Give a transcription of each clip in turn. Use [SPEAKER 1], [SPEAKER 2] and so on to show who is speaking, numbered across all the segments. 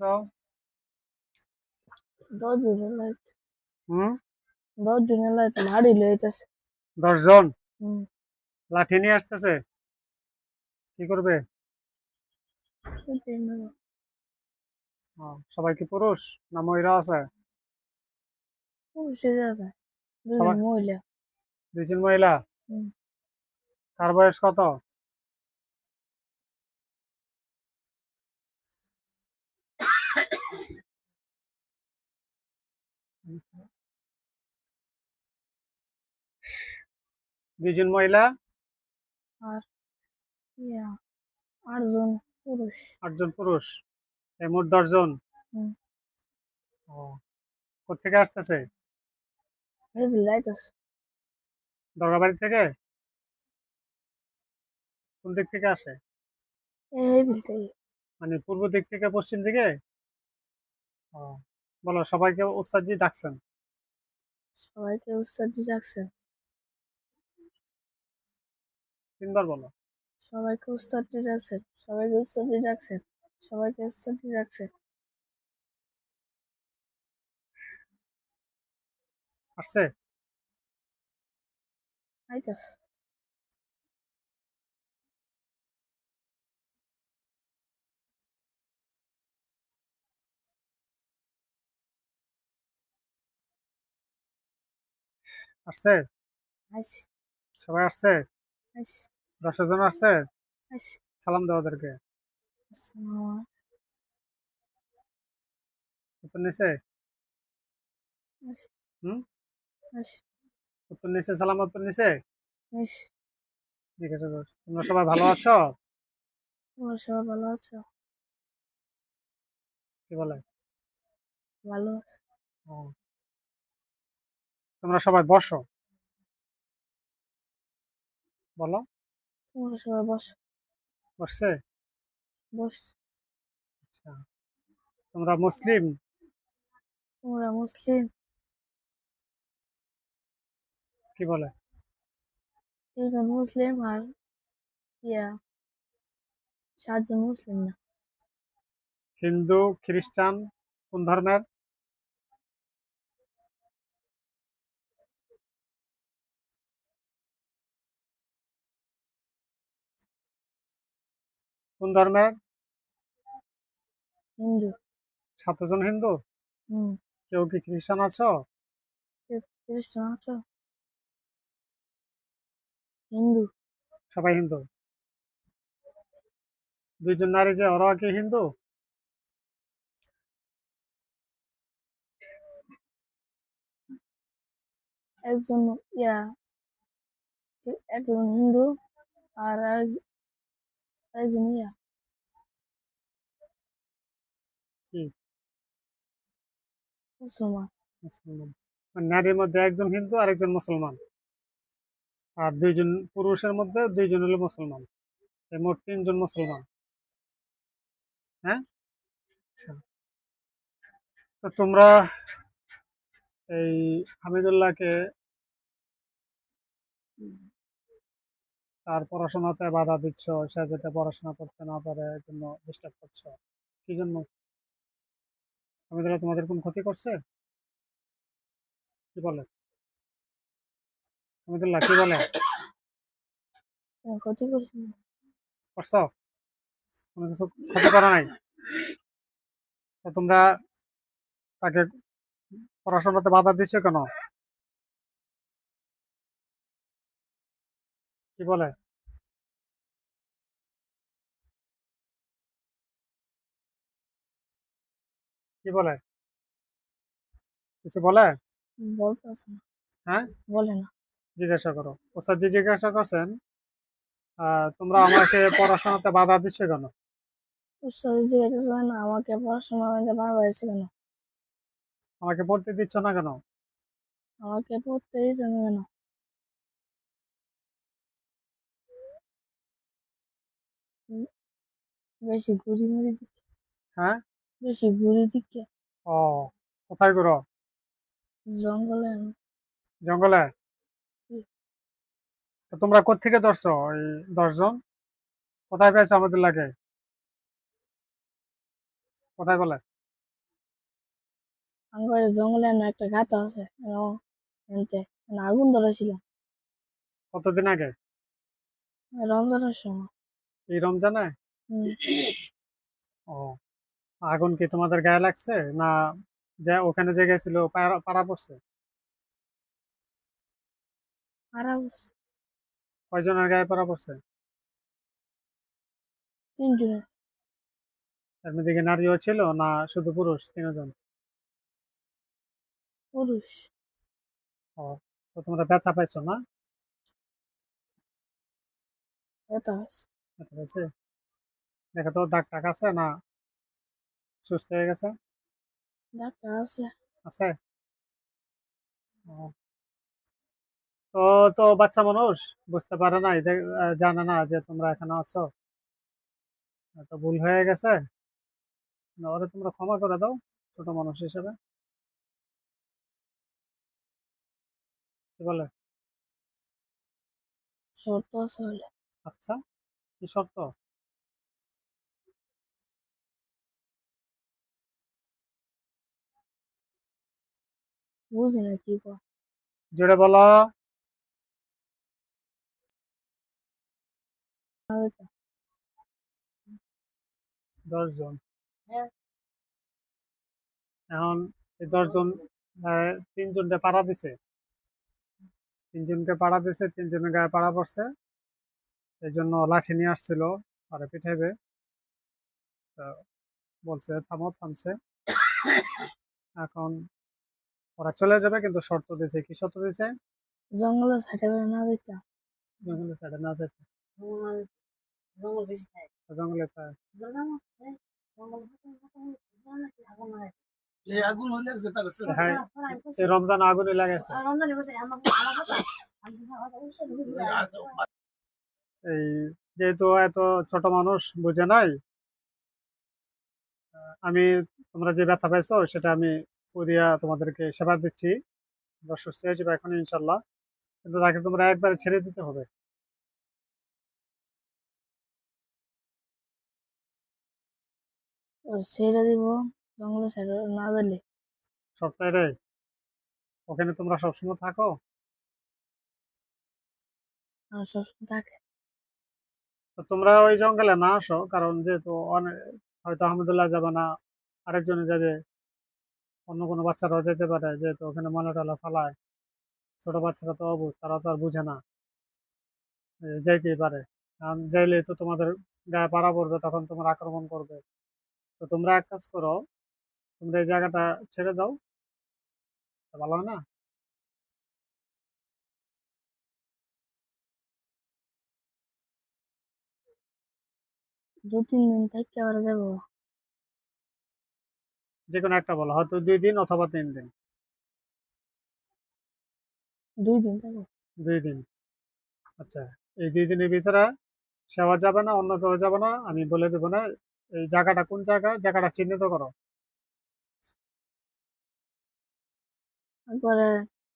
[SPEAKER 1] আছো
[SPEAKER 2] দশ জনের লাইট
[SPEAKER 1] হুম?
[SPEAKER 2] দশ জনের লাইট লাড়ি লইতেছে
[SPEAKER 1] দশজন লাঠি নিয়ে আসতেছে? কি করবে? সবাই কি পুরুষ না মহিলা আছে?
[SPEAKER 2] পুরুষের আছে। দুজন মহিলা।
[SPEAKER 1] দুইজন মহিলা? বয়স কত? দুইজন মহিলা?
[SPEAKER 2] আর ইয়া আটজন পুরুষ।
[SPEAKER 1] আটজন পুরুষ? এই মোট দশজন। ও কোথেকে আসতেছে? দরগাবাড়ি থেকে? কোন দিক থেকে আসে?
[SPEAKER 2] এই
[SPEAKER 1] মানে পূর্ব দিক থেকে পশ্চিম দিকে? ও। বলো সবাইকে ওস্তাদজি ডাকছেন।
[SPEAKER 2] সবাইকে উৎসাহি রাখছেন
[SPEAKER 1] তিনবার বলো।
[SPEAKER 2] সবাইকে উৎসাহি রাখছেন সবাইকে উৎসাহি রাখছেন সবাইকে উৎসাহি রাখছেন
[SPEAKER 1] আসছে?
[SPEAKER 2] আইতাস
[SPEAKER 1] আসছে? সবাই আসছে?
[SPEAKER 2] আইসি
[SPEAKER 1] দশ জন আসছে। সালাম দাও ওদেরকে। উত্তর নিচে হুম? উত্তর নিচে সালাম উত্তর নিচে ঠিক আছে। তোমরা সবাই ভালো আছো?
[SPEAKER 2] তোমরা সবাই ভালো আছো?
[SPEAKER 1] কি বলে?
[SPEAKER 2] ভালো আছো।
[SPEAKER 1] তোমরা সবাই বসো। বলো।
[SPEAKER 2] তোমরা সবাই বসো।
[SPEAKER 1] বসছে?
[SPEAKER 2] বস।
[SPEAKER 1] আচ্ছা। তোমরা মুসলিম?
[SPEAKER 2] তোমরা মুসলিম?
[SPEAKER 1] কি বলে?
[SPEAKER 2] তিনজন মুসলিম আর ইয়া সাতজন মুসলিম না।
[SPEAKER 1] হিন্দু খ্রিস্টান কোন ধর্মের? কোন ধর্মের?
[SPEAKER 2] হিন্দু।
[SPEAKER 1] সাতজন হিন্দু?
[SPEAKER 2] হুম।
[SPEAKER 1] কেউ কি খ্রিস্টান আছো?
[SPEAKER 2] খ্রিস্টান আছো? হিন্দু।
[SPEAKER 1] সবাই হিন্দু? দুইজন নারী যে ওরা কি হিন্দু?
[SPEAKER 2] একজন ইয়া একজন হিন্দু আর ইয়া
[SPEAKER 1] কি?
[SPEAKER 2] মুসলমান
[SPEAKER 1] মুসলমান মানে নারীর মধ্যে একজন হিন্দু আর একজন মুসলমান। আর দুইজন পুরুষের মধ্যে দুইজন হলো মুসলমান। এই মোট তিনজন মুসলমান। হ্যাঁ? আচ্ছা। তো তোমরা এই হামিদুল্লাহকে তার পড়াশোনাতে বাধা দিচ্ছ সে যাতে পড়াশোনা করতে না পারে এর জন্য ডিস্টার্ব করছ। কি জন্য? হামিদুল্লাহ তোমাদের কোন ক্ষতি করছে? কি বলে? হামিদুল্লাহ কি বলে।
[SPEAKER 2] ক্ষতি করছে না।
[SPEAKER 1] করছ? কোনো কিছু ক্ষতি করা নাই? তো তোমরা তাকে পড়াশোনাতে বাধা দিচ্ছ কেন? কি বলে? কি বলে? কিছু বলে? হ্যাঁ?
[SPEAKER 2] বলে না।
[SPEAKER 1] জিজ্ঞাসা করো। ওস্তাদ জি জিজ্ঞাসা করছেন তোমরা আমাকে পড়াশোনাতে বাধা দিচ্ছে কেন?
[SPEAKER 2] উৎসাহ জিজ্ঞাসা না আমাকে পড়াশোনা করতে পারবা হয়েছে কেন?
[SPEAKER 1] আমাকে পড়তে দিচ্ছ না কেন?
[SPEAKER 2] আমাকে পড়তে দিতে না কেন? বেশি ঘুরি মুড়ি দিকে।
[SPEAKER 1] হ্যাঁ?
[SPEAKER 2] বেশি ঘুরি দিকে।
[SPEAKER 1] ও কোথায় করো
[SPEAKER 2] জঙ্গলে
[SPEAKER 1] জঙ্গলে। তো তোমরা কোত্থেকে ধরছো ওই দশজন? কোথায় পেয়েছ আমাদের লাগে? কোথায় বলে?
[SPEAKER 2] আমার জঙ্গলে একটা গাছ আছে আগুন ধরেছিল।
[SPEAKER 1] কতদিন আগে?
[SPEAKER 2] রমজানের সময়।
[SPEAKER 1] এই রমজানে? ও আগুন কি তোমাদের গায়ে লাগছে? না যে ওখানে যে গেছিল পাড়া পাড়া পড়ছে?
[SPEAKER 2] মারা
[SPEAKER 1] কয়জনের গায়ে পাড়া পড়ছে?
[SPEAKER 2] তিনজনে
[SPEAKER 1] এর মধ্যে নারীও ছিল না শুধু পুরুষ তিনজন?
[SPEAKER 2] পুরুষ।
[SPEAKER 1] ও তো তোমরা ব্যথা পাইছো না?
[SPEAKER 2] এটা
[SPEAKER 1] ব্যথা পাইছে? দেখো তো দাগ টাক আছে না? সুস্থ হয়ে গেছে?
[SPEAKER 2] ডাক্তার আছে।
[SPEAKER 1] আছে? তো তো বাচ্চা মানুষ বুঝতে পারে না জানে না যে তোমরা এখানে আছো। তো ভুল হয়ে গেছে। ওরে তোমরা ক্ষমা করে দাও ছোট মানুষ হিসেবে। কি বলে?
[SPEAKER 2] শর্ত আছে
[SPEAKER 1] আচ্ছা কি শর্ত?
[SPEAKER 2] বুঝি না কি কয়
[SPEAKER 1] জোরে বলো দশজন। এখন এই দশজন তিনজনকে পাড়া দিছে। তিনজনকে পাড়া দিছে তিনজনের গায়ে পাড়া পড়ছে। এই জন্য লাঠি নিয়ে আসছিল আর পিঠাইবে বলছে থামো থামছে। এখন ওরা চলে যাবে কিন্তু শর্ত দিয়েছে কি? শর্ত দিয়েছে
[SPEAKER 2] জঙ্গলে বেড়ে না দিতাম
[SPEAKER 1] জঙ্গলের সাইডে না যেতে।
[SPEAKER 3] জঙ্গল বেশি থাকে
[SPEAKER 1] জঙ্গলে
[SPEAKER 4] যেটা
[SPEAKER 1] হ্যাঁ রমজান আগুনে লাগাইছে।
[SPEAKER 3] রমজানে বসে আমার আমার কথা
[SPEAKER 1] এই যেহেতু এত ছোট মানুষ বুঝে নাই আমি তোমরা যে ব্যথা পাইছো সেটা আমি পুরিয়া তোমাদেরকে সেবা দিচ্ছি। তোমরা সুস্থ হয়ে যাবে এখন ইনশাল্লাহ কিন্তু তাকে তোমরা একবারে ছেড়ে দিতে হবে।
[SPEAKER 2] ছেড়ে দিব। জঙ্গলে না দিলে
[SPEAKER 1] সপ্তাহে ওখানে তোমরা সবসময় থাকো?
[SPEAKER 2] সবসময় থাকে।
[SPEAKER 1] তোমরা ওই জঙ্গলে না আসো কারণ যেহেতু অনেক হয়তো আহমদুল্লাহ যাবে না আরেকজনে যাবে। অন্য কোনো বাচ্চারাও যেতে পারে, যেহেতু ওখানে ময়লা টলা ফালায়। ছোট বাচ্চারা তো অবুঝ, তারা তো আর বুঝে না। যাইতেই পারে। কারণ যাইলে তো তোমাদের গায়ে পাড়া পড়বে, তখন তোমার আক্রমণ করবে। তো তোমরা এক কাজ করো, তোমরা এই জায়গাটা ছেড়ে দাও। ভালো হয় না?
[SPEAKER 2] দু তিন দিন থেকে আবার যাব।
[SPEAKER 1] যে কোনো একটা বলো হয়তো দুই দিন অথবা তিন দিন।
[SPEAKER 2] দুই দিন
[SPEAKER 1] দুই দিন। আচ্ছা এই দুই দিনের ভিতরে সেবা যাবে না অন্য কেউ যাবে না আমি বলে দেবো না এই জায়গাটা কোন জায়গা জায়গাটা চিহ্নিত করো।
[SPEAKER 2] তারপরে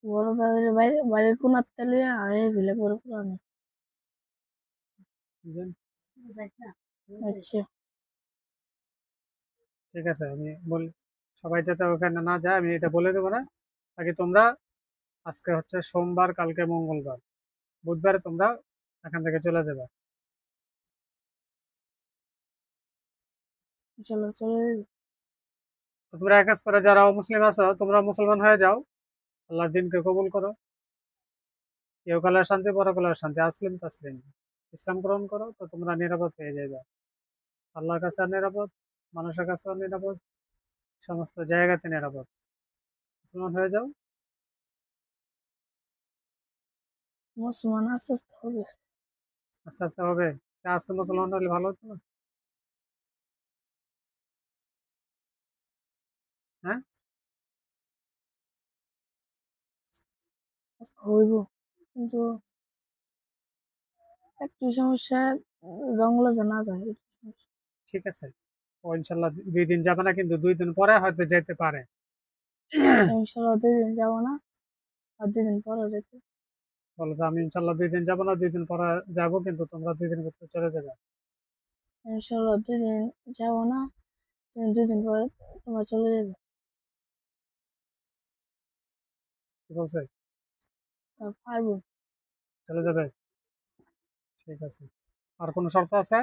[SPEAKER 2] বড় তাদের বাইরে বাইরের কোন আত্মালিয়া আর এই ভিলে পরে পুরানো
[SPEAKER 1] বুঝলেন?
[SPEAKER 2] আচ্ছা।
[SPEAKER 1] ঠিক আছে আমি বলি সবাই যাতে ওখানে না যায় আমি এটা বলে দেবো না। তাকে তোমরা আজকে হচ্ছে সোমবার কালকে মঙ্গলবার। বুধবারে তোমরা এখান থেকে চলে যাবে। তোমরা এক কাজ করে যারা মুসলিম আছো তোমরা মুসলমান হয়ে যাও। আল্লাহর দিনকে কবুল করো। ইহকালের শান্তি পরকালের শান্তি আসলিম তাসলিম। ইসলাম গ্রহণ করো তো তোমরা নিরাপদ হয়ে যাবে আল্লাহর কাছে নিরাপদ মানুষের কাছেও নিরাপদ। সমস্ত জায়গাতে নিরাপদ। মুসলমান হয়ে যাও।
[SPEAKER 2] মুসলমান আস্তে আস্তে হবে।
[SPEAKER 1] আস্তে আস্তে হবে। আজকে মুসলমান হলে ভালো হতো না?
[SPEAKER 2] হইব কিন্তু একটু সমস্যা জঙ্গলে যায়
[SPEAKER 1] ঠিক আছে। ইনশাল্লাহ দুই দিন যাবে না কিন্তু দুই দিন পরে হয়তো যেতে পারে।
[SPEAKER 2] ইনশাল্লাহ দুই দিন যাব না আর দুই দিন পরে যেতে।
[SPEAKER 1] বলো যে আমি ইনশাল্লাহ দুই দিন যাব না দুই দিন পরে যাব কিন্তু তোমরা দুই দিন ভিতরে চলে যাবে।
[SPEAKER 2] ইনশাল্লাহ দুই দিন যাব না দুই দিন পরে তোমরা চলে যাবে।
[SPEAKER 1] কি বলছে?
[SPEAKER 2] পারব
[SPEAKER 1] চলে যাবে? ঠিক আছে। আর কোনো শর্ত আছে?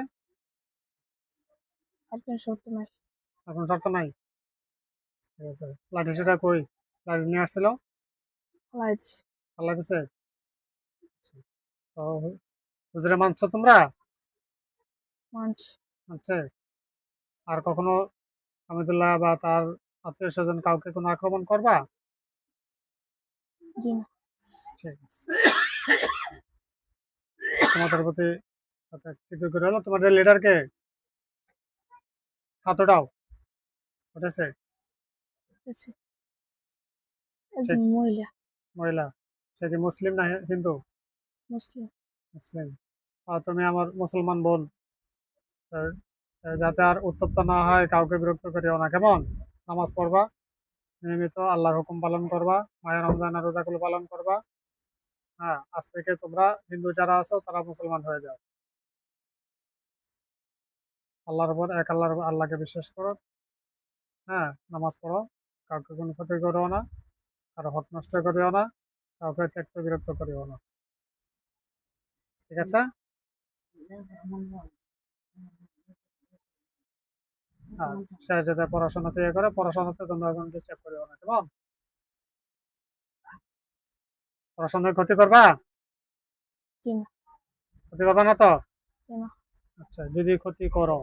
[SPEAKER 2] আপনার সত্য নাই।
[SPEAKER 1] এখন শর্ত নাই? ঠিক আছে। লাঠি সেটা কই? লাঠি নিয়ে আসছিল?
[SPEAKER 2] দিছি।
[SPEAKER 1] আল্লাহ দিছে? তো হুজুরে মানছো তোমরা?
[SPEAKER 2] মানছ।
[SPEAKER 1] আচ্ছা আর কখনো হামিদুল্লাহ বা তার আত্মীয় স্বজন কাউকে কোনো আক্রমণ করবা? ঠিক আছে। তোমাদের প্রতি কৃতজ্ঞ হলো তোমাদের লিডারকে হাতটাও। উঠেছে
[SPEAKER 2] আছে মহিলা
[SPEAKER 1] মহিলা সে কি মুসলিম না হিন্দু?
[SPEAKER 2] মুসলিম।
[SPEAKER 1] মুসলিম। আর তুমি আমার মুসলমান বোন। যাতে আর উত্তপ্ত না হয় কাউকে বিরক্ত করিও না। কেমন? নামাজ পড়বা। নিয়মিত আল্লাহর হুকুম পালন করবা। মায়ের রমজানের রোজাগুলো পালন করবা। হ্যাঁ আজ থেকে তোমরা হিন্দু যারা আছো তারা মুসলমান হয়ে যাও। আল্লাহর উপর এক আল্লাহর আল্লাহকে বিশ্বাস করো। হ্যাঁ নামাজ পড়ো কাউকে কোনো ক্ষতি করিও না কারও হক নষ্ট করিও না কাউকে ত্যক্ত বিরক্ত করিও না। ঠিক আছে? হ্যাঁ সে যাতে পড়াশোনাতে ইয়ে করে পড়াশোনাতে তোমরা এখন ডিস্টার্ব করিও না কেমন? পড়াশোনায় ক্ষতি করবা? ক্ষতি করবা না তো? আচ্ছা যদি ক্ষতি করো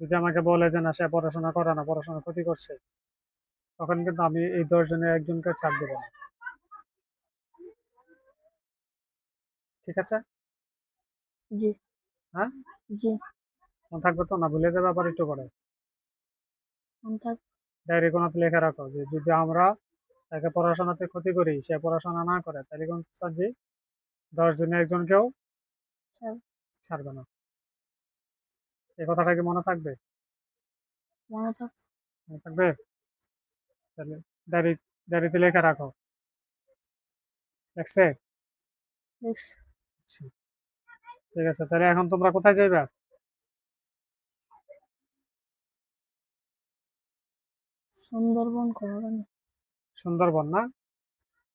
[SPEAKER 1] যদি আমাকে বলে যে না সে পড়াশোনা করে না পড়াশোনা ক্ষতি করছে তখন কিন্তু আমি এই দশ জনের একজনকে ছাড় দেবো না। ঠিক আছে?
[SPEAKER 2] জি।
[SPEAKER 1] হ্যাঁ?
[SPEAKER 2] জি।
[SPEAKER 1] মনে থাকবে তো? না ভুলে যাবে আবার একটু পরে ডায়েরি কোনাতে লেখা রাখো যে যদি আমরা তাকে পড়াশোনাতে ক্ষতি করি সে পড়াশোনা না করে তাহলে কিন্তু স্যার জি দশ জনে একজনকেও
[SPEAKER 2] ছাড়।
[SPEAKER 1] ছাড়বে না। এই কথাটা কি মনে থাকবে?
[SPEAKER 2] মনে থাক
[SPEAKER 1] মনে থাকবে? তাহলে ডায়েরি ডায়েরিতে লেখা রাখো। দেখছে ঠিক আছে তাহলে এখন তোমরা কোথায় যাইবা?
[SPEAKER 2] সুন্দরবন করবেন
[SPEAKER 1] সুন্দরবন না?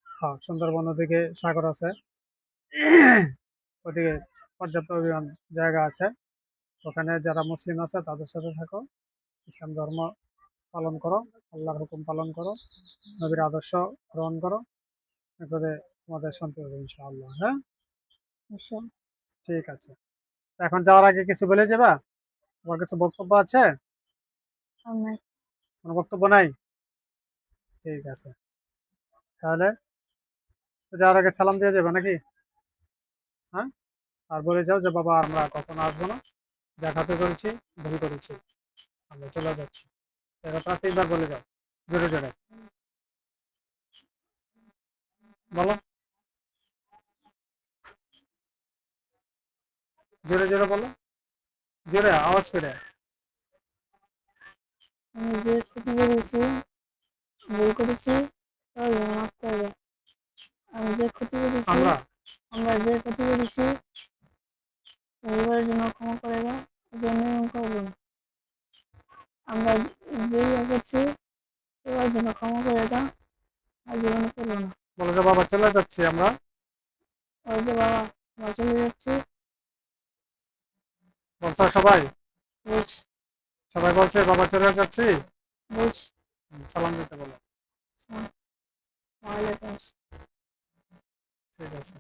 [SPEAKER 1] হ্যাঁ সুন্দরবন ওদিকে সাগর আছে। ওদিকে পর্যাপ্ত জায়গা আছে। ওখানে যারা মুসলিম আছে তাদের সাথে থাকো। ইসলাম ধর্ম পালন করো আল্লাহর হুকুম পালন করো নবীর আদর্শ গ্রহণ করো। এরপরে তোমাদের শান্তি হবে ইনশাআল্লাহ হ্যাঁ? ঠিক আছে। এখন যাওয়ার আগে কিছু বলে যাবা? তোমার কিছু বক্তব্য আছে? কোনো বক্তব্য নাই? ঠিক আছে। তাহলে যাওয়ার আগে সালাম দিয়ে যাবে নাকি? হ্যাঁ? আর বলে যাও যে বাবা আমরা কখনো আসব না। দেখাতে করেছি ভুল করেছি। আমরা চলে যাচ্ছি। কথাটা তিনবার বলে যাও। জোরে জোরে। বলো। জোরে জোরে বলো। জোরে আওয়াজ করে
[SPEAKER 2] আমি যে ক্ষতি করেছি ভুল করেছি মাফ করে আমি যে ক্ষতি করেছি
[SPEAKER 1] আমরা
[SPEAKER 2] আমরা যে ক্ষতি করেছি পরিবারের জন্য ক্ষমা করে দাও জন্য এরকম করব না আমরা যেই করছি জন্য ক্ষমা করে দাও। আর জীবনে করব না
[SPEAKER 1] বলো যে বাবা চলে যাচ্ছি আমরা।
[SPEAKER 2] ওই যে বাবা আমরা চলে যাচ্ছি।
[SPEAKER 1] বলছো সবাই?
[SPEAKER 2] বুঝ।
[SPEAKER 1] সবাই বলছে বাবা চলে যাচ্ছি? বুঝ। সালাম দিতে বলো।
[SPEAKER 2] ওয়ালাইকুম
[SPEAKER 1] ঠিক আছে।